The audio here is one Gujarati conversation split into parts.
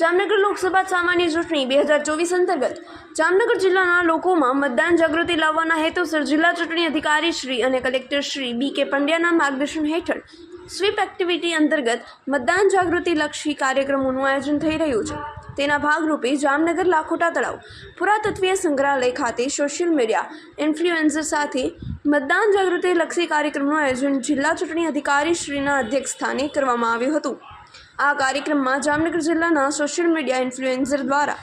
જામનગર લોકસભા સામાન્ય ચૂંટણી બે હજાર ચોવીસ અંતર્ગત. જામનગર જિલ્લાના લોકોમાં મતદાન જાગૃતિ લાવવાના હેતુસર જિલ્લા ચૂંટણી અધિકારી શ્રી અને કલેક્ટર શ્રી બી કે પંડ્યાના માર્ગદર્શન હેઠળ સ્વીપ એક્ટિવિટી અંતર્ગત મતદાન જાગૃતિ લક્ષી કાર્યક્રમોનું આયોજન થઈ રહ્યું છે. તેના ભાગરૂપે જામનગર લાખોટા તળાવ, પુરાતત્વીય સંગ્રહાલય ખાતે સોશિયલ મીડિયા ઇન્ફ્લુએન્સર સાથે મતદાન જાગૃતિ લક્ષી કાર્યક્રમનું આયોજન જિલ્લા ચૂંટણી અધિકારી શ્રીના અધ્યક્ષ સ્થાને કરવામાં આવ્યું હતું. આ કાર્યક્રમમાં જામનગર જિલ્લાના સોશિયલ મીડિયા ઇન્ફ્લુએન્સર દ્વારા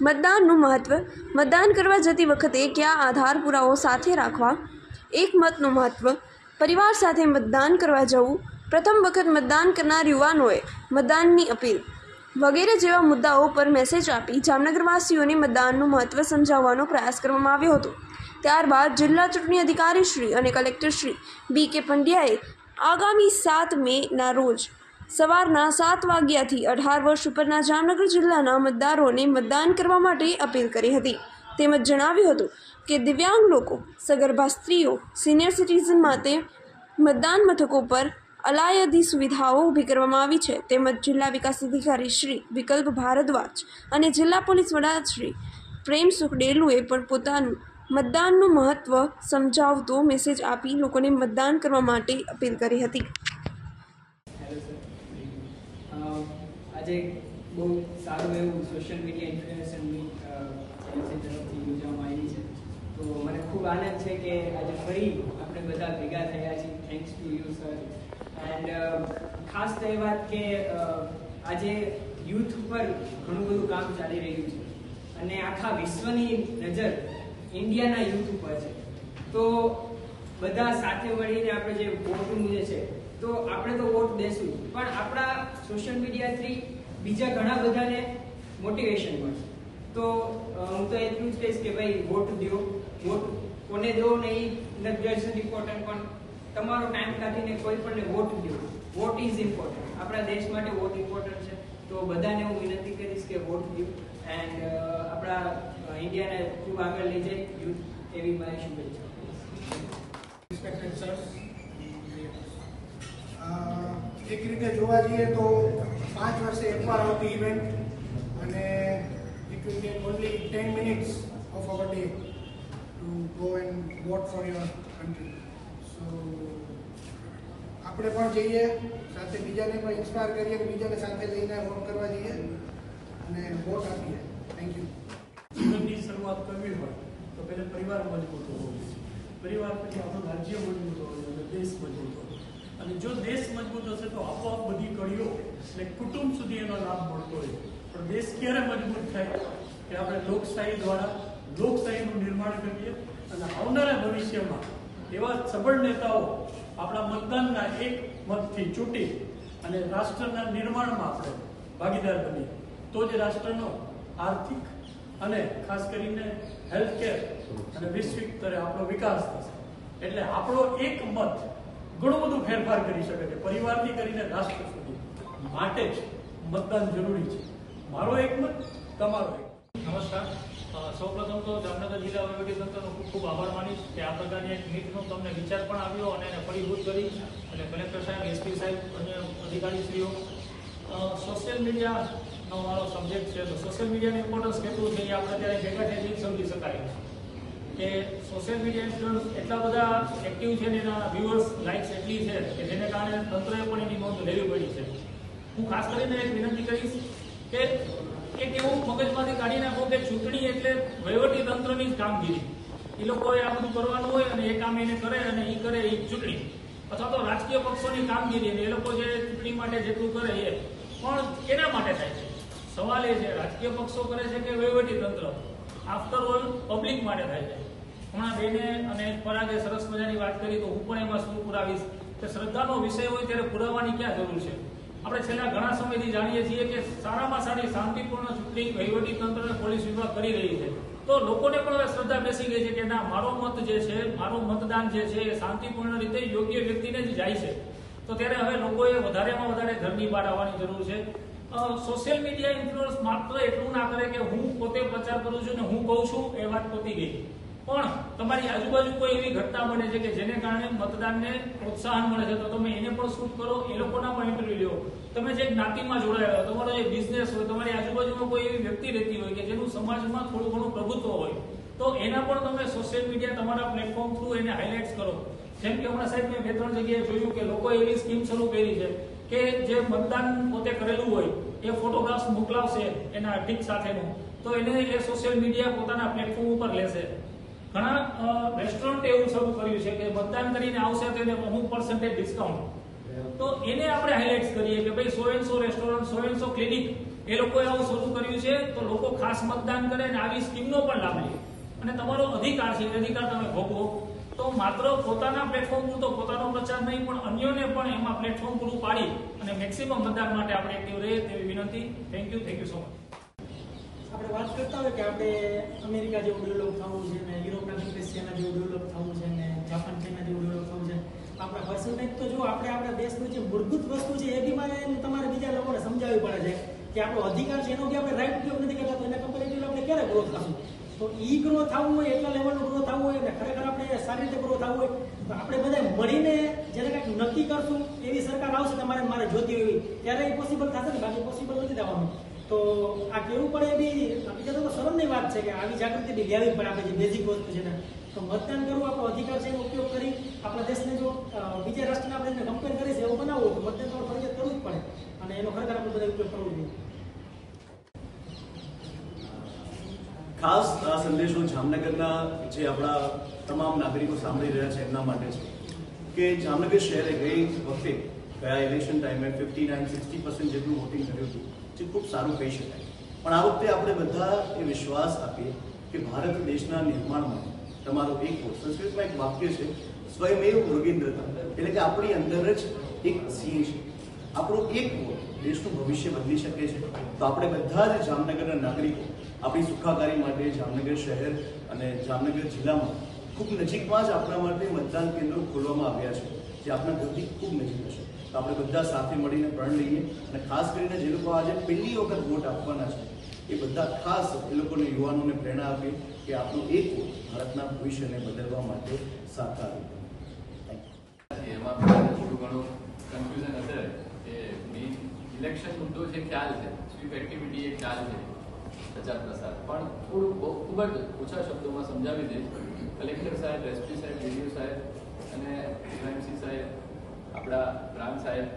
મતદાનનું મહત્ત્વ મતદાન કરવા જતી વખતે કયા આધાર પુરાવો સાથે રાખવા, એક મતનું મહત્વ, પરિવાર સાથે મતદાન કરવા જવું, પ્રથમ વખત મતદાન કરનાર યુવાનોએ મતદાનની અપીલ વગેરે જેવા મુદ્દાઓ પર મેસેજ આપી જામનગરવાસીઓને મતદાનનું મહત્ત્વ સમજાવવાનો પ્રયાસ કરવામાં આવ્યો હતો. ત્યારબાદ જિલ્લા ચૂંટણી અધિકારી શ્રી અને કલેક્ટર શ્રી બી કે પંડ્યાએ આગામી સાત મેના રોજ સવારના સાત વાગ્યાથી અઢાર વર્ષ ઉપરના જામનગર જિલ્લાના મતદારોને મતદાન કરવા માટે અપીલ કરી હતી. તેમજ જણાવ્યું હતું કે દિવ્યાંગ લોકો, સગર્ભા સ્ત્રીઓ, સિનિયર સિટીઝન માટે મતદાન મથકો પર અલાયદી સુવિધાઓ ઊભી કરવામાં આવી છે. તેમજ જિલ્લા વિકાસ અધિકારી શ્રી વિકલ્પ ભારદ્વાજ અને જિલ્લા પોલીસ વડા શ્રી પ્રેમ સુખડેલુએ પણ પોતાનું મતદાનનું મહત્ત્વ સમજાવતો મેસેજ આપી લોકોને મતદાન કરવા માટે અપીલ કરી હતી હેલો સર અ, આજે બહુ સારું એવું સોશિયલ મીડિયા ઇન્ફ્લુએન્સર એનસી તરફથી યોજવામાં આવી છે. તો મને ખૂબ આનંદ છે કે આજે ફરી આપણે બધા ભેગા થયા છીએ. Thanks to you sir and ખાસ તો એ વાત કે આજે યુથ ઉપર ઘણું બધું કામ ચાલી રહ્યું છે. અને આખા વિશ્વની નજર ઇન્ડિયાના યુથ ઉપર છે. તો બધા સાથે મળીને આપણે જે વોટનું જે છે, તો આપણે તો વોટ દેશું. પણ આપણા સોશિયલ મીડિયાથી બીજા ઘણા બધાને મોટિવેશન મળશે તો હું તો એટલું જ કહીશ કે ભાઈ વોટ દો. વોટ કોને દો નહીં નથી ઇમ્પોર્ટન્ટ પણ તમારો ટાઈમ કાઢીને કોઈ પણને વોટ દો. વોટ ઇઝ ઇમ્પોર્ટન્ટ આપણા દેશ માટે વોટ ઇમ્પોર્ટન્ટ છે. તો બધાને હું વિનંતી કરીશ કે વોટ દો. એન્ડ આપણા ઇન્ડિયાને ખૂબ આગળ લઈ જાય. યુથ એવી મારી શુભેચ્છા એક રીતે જોવા જઈએ તો પાંચ વર્ષે એકવાર આવતી ઇવેન્ટ અને it will take only ten minutes of our day to go and vote for your country so આપણે પણ જઈએ, સાથે બીજાને પણ ઇન્સ્પાયર કરીએ અને બીજાને સાથે લઈને વોટ કરવા જઈએ અને વોટ આપીએ. થેન્ક યુ જીવનની શરૂઆત કરવી હોય તો પહેલાં પરિવાર મજબૂત હોવો જોઈએ. પરિવાર પછી આપણું રાજ્ય મજબૂત હોવું જોઈએ, દેશ મજબૂત હોવો અને જો દેશ મજબૂત હશે તો આપોઆપ બધી કડીઓ એટલે કુટુંબ સુધી એનો લાભ મળતો હોય પણ દેશ ક્યારે મજબૂત થાય કે આપણે લોકશાહી દ્વારા લોકશાહીનું નિર્માણ કરીએ અને આવનારા ભવિષ્યમાં એવા સબળ નેતાઓ આપણા મતદાનના એક મતથી ચૂંટી અને રાષ્ટ્રના નિર્માણમાં આપણે ભાગીદાર બનીએ. તો જ રાષ્ટ્રનો આર્થિક અને ખાસ કરીને હેલ્થ કેર અને વૈશ્વિક સ્તરે આપણો વિકાસ થશે. એટલે આપણો એક મત ઘણું બધું ફેરફાર કરી શકે છે. પરિવારથી કરીને રાષ્ટ્ર સુધી. માટે જ મતદાન જરૂરી છે. મારો એક મત, તમારો એક નમસ્કાર. સૌપ્રથમ તો જામનગર જિલ્લા વહીવટીતંત્રનો ખૂબ ખૂબ આભાર માનીશ કે આ પ્રકારની એક મીટનો તમને વિચાર પણ આવ્યો અને એને ફળીભૂત કરી અને કલેક્ટર સાહેબ, એસપી સાહેબ અને અધિકારીશ્રીઓ. સોશિયલ મીડિયાનો મારો સબ્જેક્ટ છે. તો સોશિયલ મીડિયાનું ઇમ્પોર્ટન્સ કેટલું છે એ આપણે ત્યારે ભેગા થઈને સમજી શકાય કે સોશિયલ મીડિયા ઇન્ફ્લુઅન્સ એટલા બધા એક્ટિવ છે ને એના વ્યૂઅર્સ લાઇક્સ એટલી છે કે જેને કારણે તંત્રએ પણ એની નોંધ લેવી પડી છે. હું ખાસ કરીને એક વિનંતી કરીશ કે એક એવું મગજમાંથી કાઢી નાખો કે ચૂંટણી એટલે વહીવટી તંત્રની જ કામગીરી. એ લોકોએ આ બધું કરવાનું હોય અને એ કામ એને કરે અને એ કરે એ ચૂંટણી. અથવા તો રાજકીય પક્ષોની કામગીરી અને એ લોકો જે ચૂંટણી માટે જેટલું કરે એ. પણ કેના માટે થાય છે? સવાલ એ છે, રાજકીય પક્ષો કરે છે કે વહીવટી તંત્ર? આફ્ટર ઓલ પબ્લિક માટે થાય છે. હમણાં બેને અને પરાગે સરસ મજાની વાત કરી, તો હું પણ એમાં શું પુરાવીશ? કે શ્રદ્ધાનો વિષય હોય ત્યારે પુરાવાની ક્યાં જરૂર છે? આપણે છેલ્લા ઘણા સમયથી જાણીએ છીએ કે સારામાં સારી શાંતિપૂર્ણ ચૂંટણી વહીવટી તંત્ર અને પોલીસ વિભાગ કરી રહી છે. તો લોકોને પણ હવે શ્રદ્ધા બેસી ગઈ છે કે ના, મારો મત જે છે, મારું મતદાન જે છે, એ શાંતિપૂર્ણ રીતે યોગ્ય વ્યક્તિને જ જાય છે. તો ત્યારે હવે લોકોએ વધારેમાં વધારે ઘરની બહાર આવવાની જરૂર છે. સોશિયલ મીડિયા ઇન્ફ્લુઅન્સ માત્ર એટલું ના કરે કે હું પોતે પ્રચાર કરું છું ને હું કહું છું, એ વાત પોતી ગઈ. પણ તમારી આજુબાજુ કોઈ એવી ઘટના બને છે કે જેને કારણે મતદાનને પ્રોત્સાહન મળે છે? તો તમે એને પણ શૂટ કરો, એ લોકોના પણ ઇન્ટરવ્યુ લો તમે જે જ્ઞાતિમાં જોડાયેલા તમારો જે બિઝનેસ હોય, તમારી આજુબાજુમાં કોઈ એવી વ્યક્તિ રહેતી હોય કે જેનું સમાજમાં થોડું ઘણું પ્રભુત્વ હોય, તો એના પણ તમે સોશિયલ મીડિયા તમારા પ્લેટફોર્મ થ્રુ એને હાઇલાઇટ્સ કરો. જેમ કે હમણાં સાહેબ મેં બે ત્રણ જગ્યાએ જોયું કે લોકોએ એવી સ્કીમ શરૂ કરી છે કે જે મતદાન પોતે કરેલું હોય, એ ફોટોગ્રાફ્સ મોકલાવશે એના ટીક સાથેનો. તો એને એ સોશિયલ મીડિયા પોતાના પ્લેટફોર્મ ઉપર લેશે. ઘણા રેસ્ટોરન્ટ એવું શરૂ કર્યું છે કે મતદાન કરીને આવશે તો એને અમુક પર્સન્ટેજ ડિસ્કાઉન્ટ તો એને આપણે હાઇલાઇટ કરીએ કે ભાઈ so and so restaurant so and so clinic એ લોકોએ આવું શરૂ કર્યું છે, તો લોકો ખાસ મતદાન કરે અને આવી સ્કીમનો પણ લાભ લે. અને તમારો અધિકાર છે, એ અધિકાર તમે ભોગવો. તો માત્ર પોતાના પ્લેટફોર્મ પૂરતો પોતાનો પ્રચાર નહીં, પણ અન્યોને પણ એમાં પ્લેટફોર્મ પૂરું પાડી અને મેક્સિમમ મતદાન માટે આપણે એક્ટિવ રહીએ તેવી વિનંતી. Thank you thank you so much આપણે વાત કરતા હોય કે આપણે અમેરિકા જેવું ડેવલપ થવું છે ને યુરોપના કન્ટ્રીઝ છે જેવું ડેવલપ થવું છે ને જાપાન છે જેવું ડેવલપ થવું છે, આપણા પર્સન્ટેજ તો જો આપણે આપણા દેશનું જે મૂળભૂત વસ્તુ છે એ બી મારે તમારે બીજા લોકોને સમજાવવી પડે છે કે આપણો અધિકાર છે એનો બી આપણે રાઈટ ઉપયોગ નથી કરતા તો એના કમ્પેરેટિવલી આપણે ક્યારે ગ્રોથ થશું? તો ઈ ગ્રો થવું હોય, એટલા લેવલનું ગ્રો થવું હોય અને ખરેખર આપણે સારી રીતે ગ્રો થવું હોય, તો આપણે બધા મળીને જેને કંઈક નક્કી કરશું એવી સરકાર આવશે તમારે મારે જોતી હોય ત્યારે એ પોસિબલ થશે ને? બાકી પોસિબલ નથી થવાનું. તો આ કેવું પડે એ બી બીજા તો શરમની વાત છે કે આવી જાગૃતિ બી લેવી પડે આપણે જે બેઝિક વસ્તુ છે ને. તો મતદાન કરવું આપણો અધિકાર છે ઉપયોગ કરી આપણા દેશને જો બીજા રાષ્ટ્રના આપણે એને કમ્પેર કરી છે એવું બનાવવું તો મતદાન તો ફરજિયાત કરવું જ પડે. અને એનો ખરેખર આપણે બધા ઉપયોગ કરવો જોઈએ. ખાસ આ સંદેશો જામનગરના જે આપણા તમામ નાગરિકો સાંભળી રહ્યા છે એમના માટે છે કે જામનગર શહેરે ગઈ વખતે ગયા ઇલેક્શન ટાઈમે ફિફ્ટી નાઇન સિક્સટી પર્સન્ટ જેટલું વોટિંગ કર્યું હતું. જે ખૂબ સારું કહી શકાય. પણ આ વખતે આપણે બધા એ વિશ્વાસ આપીએ કે ભારત દેશના નિર્માણમાં તમારો એક સંસ્કૃતમાં એક વાક્ય છે, સ્વયમેવ યોગેન્દ્રતા એટલે કે આપણી અંદર જ એક સિંહ છે. આપણો એક વોટ દેશનું ભવિષ્ય બદલી શકે છે. તો આપણે બધા જ જામનગરના નાગરિકો આપણી સુખાકારી માટે જામનગર શહેર અને જામનગર જિલ્લામાં ખૂબ નજીકમાં જ આપણા માટે મતદાન કેન્દ્રો ખોલવામાં આવ્યા છે, જે આપણા ઘરથી ખૂબ નજીક હશે. તો આપણે બધા સાથે મળીને પ્રણ લઈએ અને ખાસ કરીને જે લોકો આજે પહેલી વખત વોટ આપવાના છે, એ બધા ખાસ એ લોકોને યુવાનોને પ્રેરણા આપે કે આપણું એક ભારતના ભવિષ્યને બદલવા માટે સાકાર એમાં થોડું ઘણું કન્ફ્યુઝન હશે કે મેઇન ઇલેક્શન મુદ્દો છે ખ્યાલ છે સ્વીપ એક્ટિવિટી એ ખ્યાલ છે પ્રચાર પ્રસાર પણ થોડું બહુ ખૂબ જ ઓછા શબ્દોમાં સમજાવી દઈશ. કલેક્ટર સાહેબ એસપી સાહેબ ડીડીઓ સાહેબ અને એમસી સાહેબ આપણા પ્રાણ સાહેબ,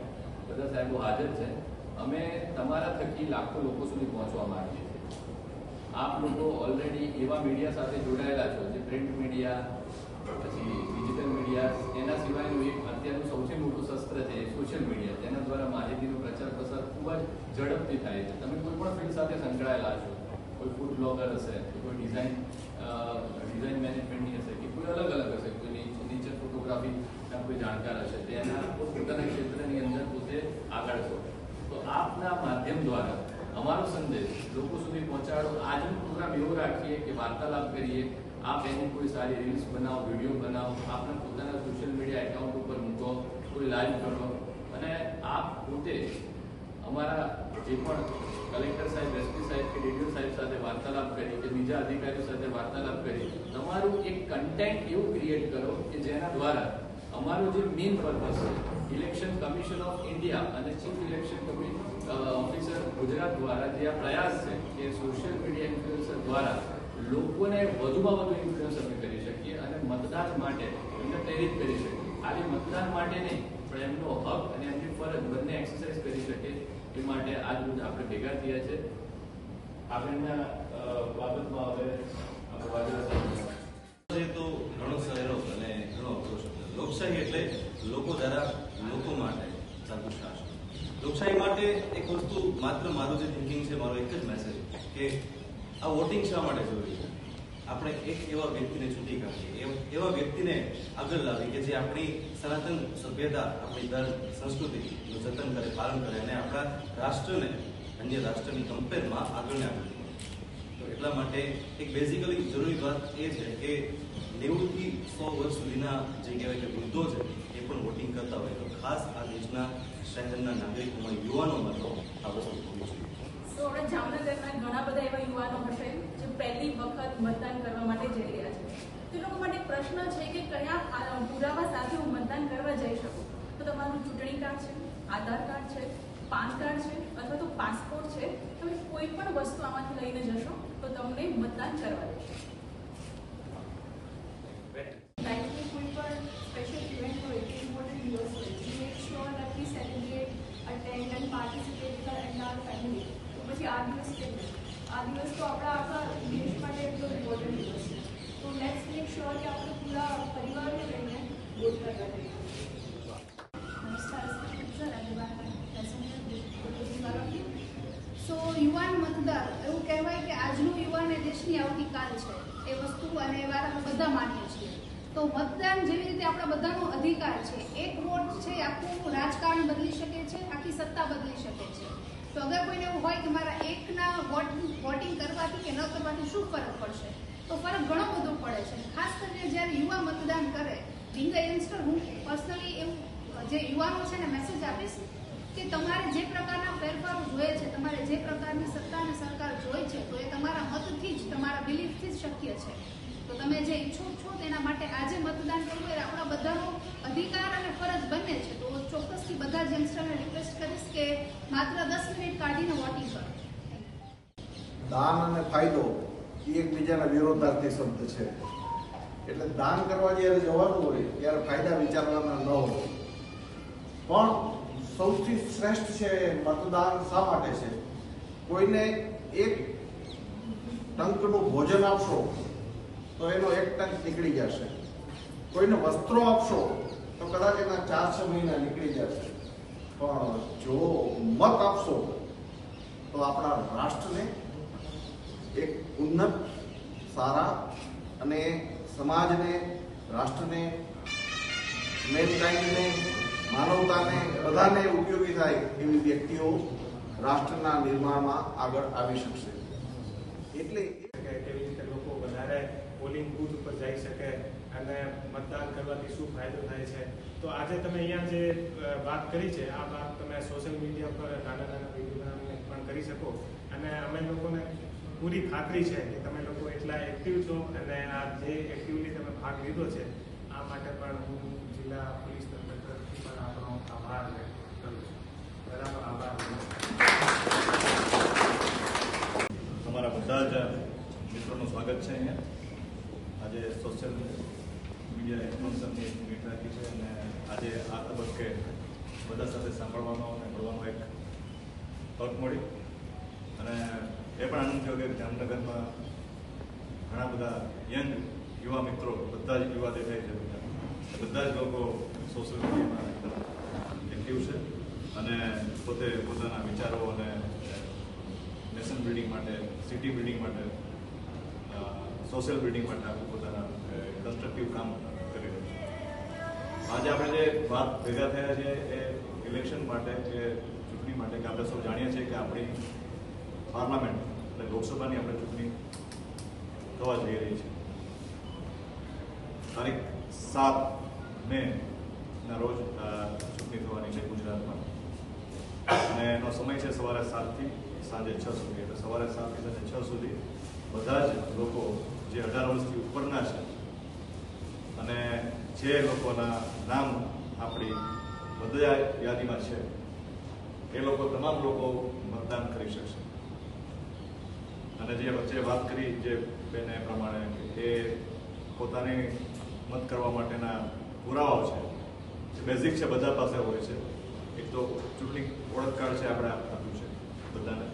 બધા સાહેબો હાજર છે. અમે તમારા થકી લાખો લોકો સુધી પહોંચવા માંગીએ છીએ આપ લોકો ઓલરેડી એવા મીડિયા સાથે જોડાયેલા છો, જે પ્રિન્ટ મીડિયા પછી ડિજિટલ મીડિયા એના સિવાયનું એક અત્યારનું સૌથી મોટું શસ્ત્ર છે સોશિયલ મીડિયા જેના દ્વારા માહિતીનો પ્રચાર પ્રસાર ખૂબ જ ઝડપથી થાય છે. તમે કોઈ પણ ફિલ્ડ સાથે સંકળાયેલા છો, કોઈ ફૂડ બ્લોગર હશે કોઈ ડિઝાઇન ડિઝાઇન મેનેજમેન્ટની હશે, કે કોઈ અલગ અલગ હશે, કોઈ નેચર ફોટોગ્રાફીના કોઈ જાણકાર હશે તેના પોતાના ક્ષેત્રની અંદર પોતે આગળ છો. તો આપના માધ્યમ દ્વારા અમારો સંદેશ લોકો સુધી પહોંચાડો. આજનો પ્રોગ્રામ એવો રાખીએ કે વાર્તાલાપ કરીએ. આપ એની કોઈ સારી રીલ્સ બનાવો, વીડિયો બનાવો, આપના પોતાના સોશિયલ મીડિયા એકાઉન્ટ ઉપર મૂકો, કોઈ લાઈવ કરો. અને આપ પોતે અમારા જે પણ કલેક્ટર સાહેબ એસપી સાહેબ કે ડીડીઓ સાહેબ સાથે વાર્તાલાપ કરી કે બીજા અધિકારીઓ સાથે વાર્તાલાપ કરી, તમારું એક કન્ટેન્ટ એવું ક્રિએટ કરો કે જેના દ્વારા અમારું જે મેઇન પર્પઝ છે ઇલેક્શન કમિશન ઓફ ઇન્ડિયા અને ચીફ ઇલેક્શન ઓફિસર ગુજરાત દ્વારા જે આ પ્રયાસ છે કે સોશિયલ મીડિયા ઇન્ફ્લુએન્સર દ્વારા લોકોને વધુમાં વધુ ઇન્ફ્લુઅન્સ અમે કરી શકીએ અને મતદાન માટે એમને પ્રેરિત કરી શકીએ. ખાલી મતદાન માટે નહીં, પણ એમનો હક અને એમની ફરજ બંને એક્સરસાઇઝ કરી શકે એ માટે આજ રોજ આપણે ભેગા થયા છે. આગળના બાબતમાં હવે આપણે વાજરા સાહેબ એ તો ઘણો સહેલો અને ઘણો અઘરો શબ્દ લોકશાહી એટલે લોકો દ્વારા લોકો માટે ચાલતું શાસન લોકશાહી માટે એક વસ્તુ માત્ર મારું જે થિંકિંગ છે, મારો એક જ મેસેજ કે આ વોટિંગ શા માટે જરૂરી છે આપણે એક એવા વ્યક્તિને ચૂંટી કાઢીએ એવ- વ્યક્તિને આગળ લાવી કે જે આપણી સનાતન સભ્યતા, આપણી ધર્મ સંસ્કૃતિનું જતન કરે, પાલન કરે અને આપણા રાષ્ટ્રને અન્ય રાષ્ટ્રની કમ્પેરમાં આગળ ને આગળ વધે. એટલા માટે એક બેઝિકલી જરૂરી વાત એ છે કે નેવું થી સો વર્ષ સુધીના જે કહેવાય કે વૃદ્ધો છે, એ પણ વોટિંગ કરતા હોય. તો ખાસ આ દેશના શહેરના નાગરિકોમાં યુવાનોમાં તો આ વસ્તુ હોવી જોઈએ તો આપણા જામનગરના ઘણા બધા એવા યુવાનો હશે જે પહેલી વખત મતદાન કરવા માટે જઈ રહ્યા છે. તો માટે પ્રશ્ન છે કે કયા પુરાવા સાથે હું મતદાન કરવા જઈ શકું? તો તમારું ચૂંટણી કાર્ડ છે, આધાર કાર્ડ છે પાન કાર્ડ છે અથવા તો પાસપોર્ટ છે, તમે કોઈ પણ વસ્તુ આમાંથી લઈને જશો, તો તમને મતદાન કરવા દેશે લાઈફની કોઈ પણ સ્પેશિયલ ઇવેન્ટ હોય કે ઇમ્પોર્ટન્ટ દિવસ હોય we make sure that we celebrate, attend and participate with our entire family. તો પછી આ દિવસ કેમ નહીં? આ દિવસ તો આપણા આખા દેશ માટે એટલો ઇમ્પોર્ટન્ટ દિવસ છે તો લેટ્સ મેક શ્યોર કે આપણે પૂરા પરિવારને લઈને વોટ કરવા જઈએ નમસ્કાર સર સો યુવાન મતદાર એવું કહેવાય કે આજનું યુવાન એ દેશની આવતીકાલ છે એ વસ્તુ અને એ વાત આપણે બધા માનીએ છીએ તો મતદાન જેવી રીતે આપણા બધાનો અધિકાર છે, એક વોટ છે આખું રાજકારણ બદલી શકે છે, આખી સત્તા બદલી શકે છે. તો અગર કોઈને એવું હોય કે મારા એકના વોટ, વોટિંગ કરવાથી કે ન કરવાથી શું ફરક પડશે? તો ફરક ઘણો બધો પડે છે. ખાસ કરીને જ્યારે યુવા મતદાન કરે બિંગ અ યંગસ્ટર, હું પર્સનલી એવું જે યુવાનો છે ને મેસેજ આપીશ કે તમારે જે પ્રકારના ફેરફારો જોઈએ છે, તમારે જે પ્રકારની સત્તા અને સરકાર જોઈ છે, તો એ તમારા મતથી જ, તમારા બિલીફથી જ શક્ય છે. તો તમે જે ઈચ્છુક છો તેના માટે આજે મતદાન કરવું એ આપણા બધાનો અધિકાર અને ફરજ બંને છે. તો ચોક્કસથી બધા જ રિક્વેસ્ટ કરીશ કે માત્ર દસ મિનિટ કાઢીને વોટિંગ કરો. દાન અને ફાયદો એ એકબીજાના વિરોધાર્થી શબ્દ છે. એટલે દાન કરવા જ્યારે જવાનું હોય, ત્યારે ફાયદા વિચારવાના ન હોય. પણ સૌથી શ્રેષ્ઠ છે મતદાન શા માટે છે? કોઈને એક ટંકનું ભોજન આપશો તો એનો એક ટન નીકળી જશે. કોઈને વસ્ત્રો આપશો, તો કદાચ એના ચાર છ મહિના નીકળી જશે. પણ જો મત આપશો, તો આપણા રાષ્ટ્રને એક ઉન્નત, સારા અને સમાજને, રાષ્ટ્રને મેનકાઇન્ડને માનવતાને બધાને ઉપયોગી થાય એવી વ્યક્તિઓ રાષ્ટ્રના નિર્માણમાં આગળ આવી શકશે. એટલે કે કેવી રીતે લોકો વધારે પોલિંગ બૂથ ઉપર જઈ શકે અને મતદાન કરવાથી શું ફાયદો થાય છે? તો આજે તમે અહીંયા જે વાત કરી છે, આ વાત તમે સોશિયલ મીડિયા પર નાના નાના વીડિયો પણ કરી શકો. અને અમે લોકોને પૂરી ખાતરી છે કે તમે લોકો એટલા એક્ટિવ છો અને આ જે એક્ટિવલી તમે ભાગ લીધો છે, આ માટે પણ હું જિલ્લા પોલીસ તંત્ર તરફથી પણ આપણો આભાર વ્યક્ત કરું છું. બરાબર, આભાર. તમારા બધા જ મિત્રોનું સ્વાગત છે અહીંયા. આજે સોશિયલ મીડિયા ઇન્ફ્લુઅન્સરની એક મીટ રાખી છે અને આજે આ તબક્કે બધા સાથે સાંભળવાનો અને મળવાનો એક તક મળી. અને એ પણ આનંદ થયો કે જામનગરમાં ઘણા બધા યંગ યુવા મિત્રો, બધા જ યુવા દેખાય છે બધા. બધા જ લોકો સોશિયલ મીડિયામાં એક્ટિવ છે અને પોતે પોતાના વિચારો અને નેશન બિલ્ડિંગ માટે સિટી બિલ્ડિંગ માટે સોશિયલ બિલ્ડિંગ માટે આપણે પોતાના કન્સ્ટ્રક્ટિવ કામ કરી રહ્યું છે. આજે આપણે જે વાત ભેગા થયા છે એ ઇલેક્શન માટે કે ચૂંટણી માટે, કે આપણે સૌ જાણીએ છીએ કે આપણી પાર્લામેન્ટ, એટલે લોકસભાની આપણે ચૂંટણી થવા જઈ રહી છે. તારીખ સાત મે ના રોજ ચૂંટણી થવાની છે ગુજરાતમાં. અને એનો સમય છે સવારે સાતથી સાંજે છ સુધી. એટલે સવારે સાતથી સાંજે છ સુધી બધા જ લોકો જે અઢાર વર્ષથી ઉપરના છે. અને જે લોકોના નામ આપણી બધા યાદીમાં છે, એ લોકો તમામ લોકો મતદાન કરી શકશે. અને જે વચ્ચે વાત કરી જે બેને પ્રમાણે એ પોતાની મત કરવા માટેના પુરાવાઓ છે, જે બેઝિક છે, બધા પાસે હોય છે. એક તો ચૂંટણી ઓળખ કાર્ડ છે, આપણે આપ્યું છે બધાને.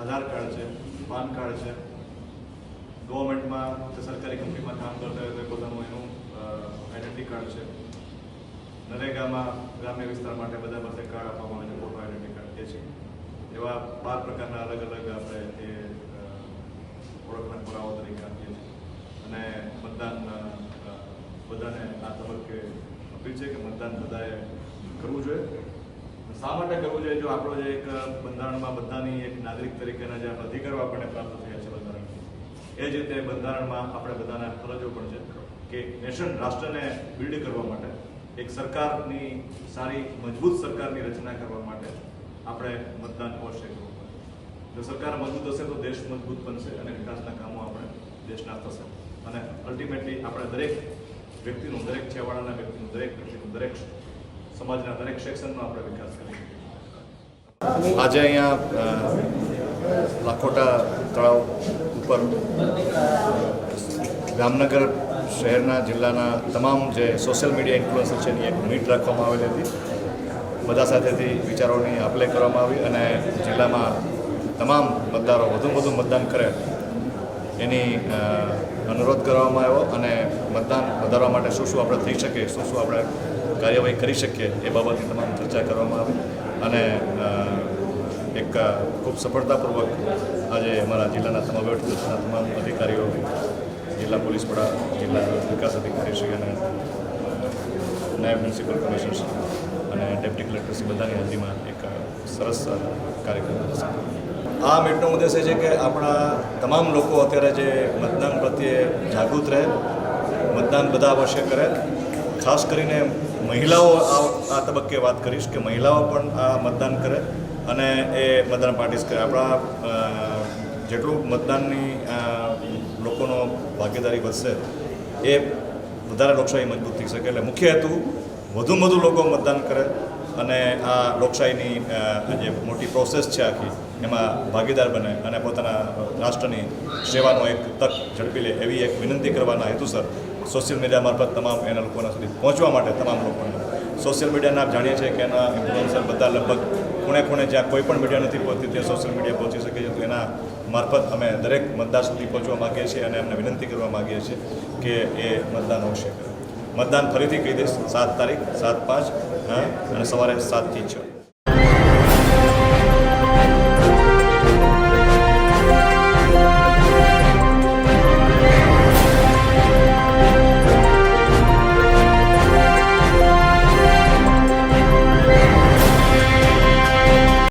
આધાર કાર્ડ છે, પાન કાર્ડ છે. ગવર્મેન્ટમાં કે સરકારી કંપનીમાં કામ કરતા હોય તો પોતાનું એનું આઈડેન્ટિટી કાર્ડ છે. નરેગામાં ગ્રામ્ય વિસ્તાર માટે બધા પાસે કાર્ડ આપવામાં આવે છે ફોટો આઈડેન્ટિટી કાર્ડ એ છે. એવા બાર પ્રકારના અલગ અલગ આપણે એ ઓળખના પુરાવા તરીકે આપીએ છીએ. અને મતદાન બધાને આ તબક્કે અપીલ છે કે મતદાન બધાએ કરવું જોઈએ. શા માટે કરવું જોઈએ? જો આપણો જે એક બંધારણમાં બધાની એક નાગરિક તરીકેના જે અધિકારો આપણને પ્રાપ્ત થયા એ જ રીતે બંધારણમાં આપણે બધાના ફરજો પણ છે કે નેશન રાષ્ટ્રને બિલ્ડ કરવા માટે એક સરકારની સારી, મજબૂત સરકારની રચના કરવા માટે આપણે મતદાન અવશ્ય કરવું પડે. જો સરકાર મજબૂત હશે તો દેશ મજબૂત બનશે અને વિકાસના કામો આપણે દેશના થશે. અને અલ્ટિમેટલી આપણે દરેક વ્યક્તિનું, દરેક છેવાડાના વ્યક્તિનું, દરેક વ્યક્તિનું દરેક સમાજના દરેક સેક્શનનો આપણે વિકાસ કરીએ. આજે અહીંયા લાખોટા તળાવ ઉપર જામનગર શહેરના જિલ્લાના તમામ જે સોશિયલ મીડિયા ઇન્ફ્લુઅન્સર છે એની એક મીટ રાખવામાં આવેલી હતી. બધા સાથેથી વિચારોની આપલે કરવામાં આવી અને જિલ્લામાં તમામ મતદારો વધુ વધુ મતદાન કરે એની અનુરોધ કરવામાં આવ્યો અને મતદાન વધારવા માટે શું શું આપણે થઈ શકે, શું શું આપણે કાર્યવાહી કરી શકીએ એ બાબતની તમામ ચર્ચા કરવામાં આવી અને એક ખૂબ સફળતાપૂર્વક આજે અમારા જિલ્લાના તમામ વહીવટીતંત્રના તમામ અધિકારીઓ, જિલ્લા પોલીસ વડા, જિલ્લા વિકાસ અધિકારી શ્રી અને નાયબ મ્યુનિસિપલ કમિશનર અને ડેપ્ટી કલેક્ટર શ્રી બધાની હાજરીમાં એક સરસ કાર્યક્રમ થશે. આ મીટનો ઉદ્દેશ છે કે આપણા તમામ લોકો અત્યારે જે મતદાન પ્રત્યે જાગૃત રહે, મતદાન બધા અવશ્ય કરે. ખાસ કરીને મહિલાઓ આ તબક્કે વાત કરીશ કે મહિલાઓ પણ આ મતદાન કરે. અને એ મતદાન પાર્ટિસ કરે આપણા જેટલું મતદાનની લોકોનો ભાગીદારી વધશે, એ વધારે લોકશાહી મજબૂત થઈ શકે. એટલે મુખ્ય હેતુ વધુમાં વધુ લોકો મતદાન કરે અને આ લોકશાહીની જે મોટી પ્રોસેસ છે આખી, એમાં ભાગીદાર બને અને પોતાના રાષ્ટ્રની સેવાનો એક તક ઝડપી લે એવી એક વિનંતી કરવાના હેતુસર સોશિયલ મીડિયા મારફત તમામ એના લોકોના સુધી પહોંચવા માટે તમામ લોકોને. સોશિયલ મીડિયાના આપ જાણીએ છીએ કે એના ઇન્ફ્લુઅન્સર બધા લગભગ ખૂણે ખૂણે જ્યાં કોઈ પણ મીડિયા નથી પહોંચતી, ત્યાં સોશિયલ મીડિયા પહોંચી શકે છે. તો એના મારફત અમે દરેક મતદાર સુધી પહોંચવા માગીએ છીએ અને એમને વિનંતી કરવા માગીએ છીએ કે એ મતદાન અવશ્ય કરે. મતદાન ફરીથી કહી દઈશ, સાત તારીખ, સાત પાંચ અને સવારે સાતથી છ.